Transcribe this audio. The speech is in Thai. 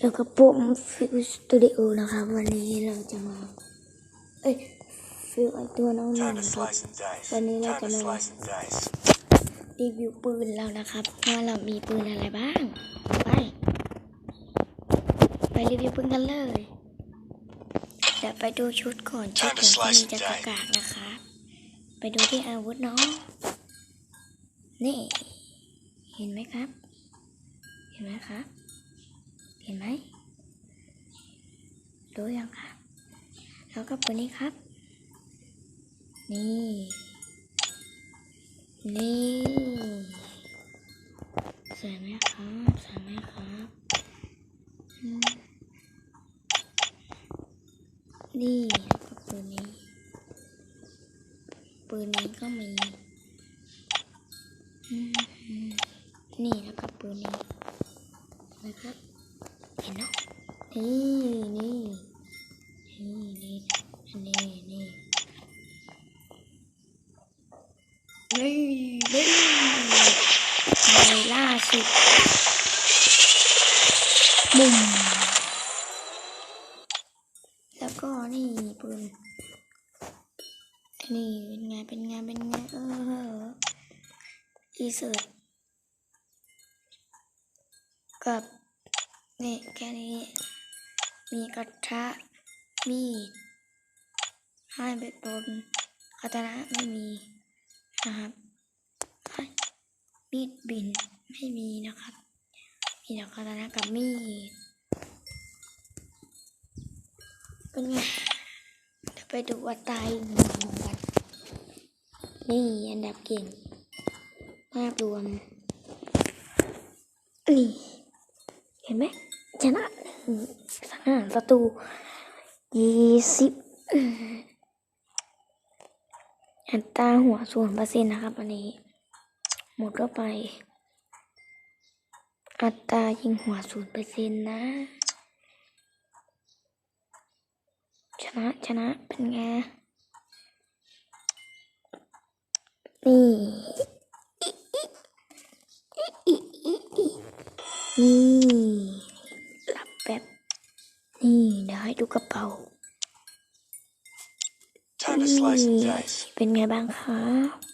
แล้วก็ผมฟิวสตูดิโอนะครับ วันนี้เราจะมา เอ้ยฟิวไอตัวน้องหนึ่ง Time to ครับ slice and dice. วันนี้เรา Time จะ to มา slice and dice. รีวิวปืนเรานะครับว่าเรามีปืนอะไรบ้าง ไป ไปรีวิวปืนกันเลยเดี๋ยวไปดูชุดก่อนชุดของคนนี้จะกากากนะคะ ไปดูที่อาวุธน้องนี่ เห็นไหมครับ เห็นไหมครับ เห็นไหมดูยังครับแล้วก็ปืนนี้ครับ นี่ นี่สวยไหมครับสวยไหมครับนี่ก็ปืนนี้ ปืนนี้ก็มี นี่แล้วก็ปืนนี้นะครับ เห็นเนาะนี่นี่นี่นี่นี่นี่นี่นี่ในล่าสุดบุ่มแล้วก็นี่ปืนนี่เป็นไงเป็นไงเป็นไงเอออีเสิร์ตกับ นี่แค่นี้ มีกระทะ มีดให้เบ็ดบนคาตานะไม่มีนะครับให้มีดบินไม่มีนะครับ มีแต่คาตานะกับมีด เป็นไงเดี๋ยวไปดูอัตราอีกหนึ่งของกันนี่อันดับเก่งภาพรวม นี่ เห็นไหม ชนะสังหารศัตรูยี่สิบอัตราหัวส่วนเปอร์เซ็นต์นะครับ อันนี้ หมดก็ไป อัตรายิงหัวศูนย์เปอร์เซ็นต์นะ ชนะชนะเป็นไง นี่นี่ นี่เดี๋ยวให้ดูกระเป๋า Time to slice and dice. เป็นไงบ้างครับ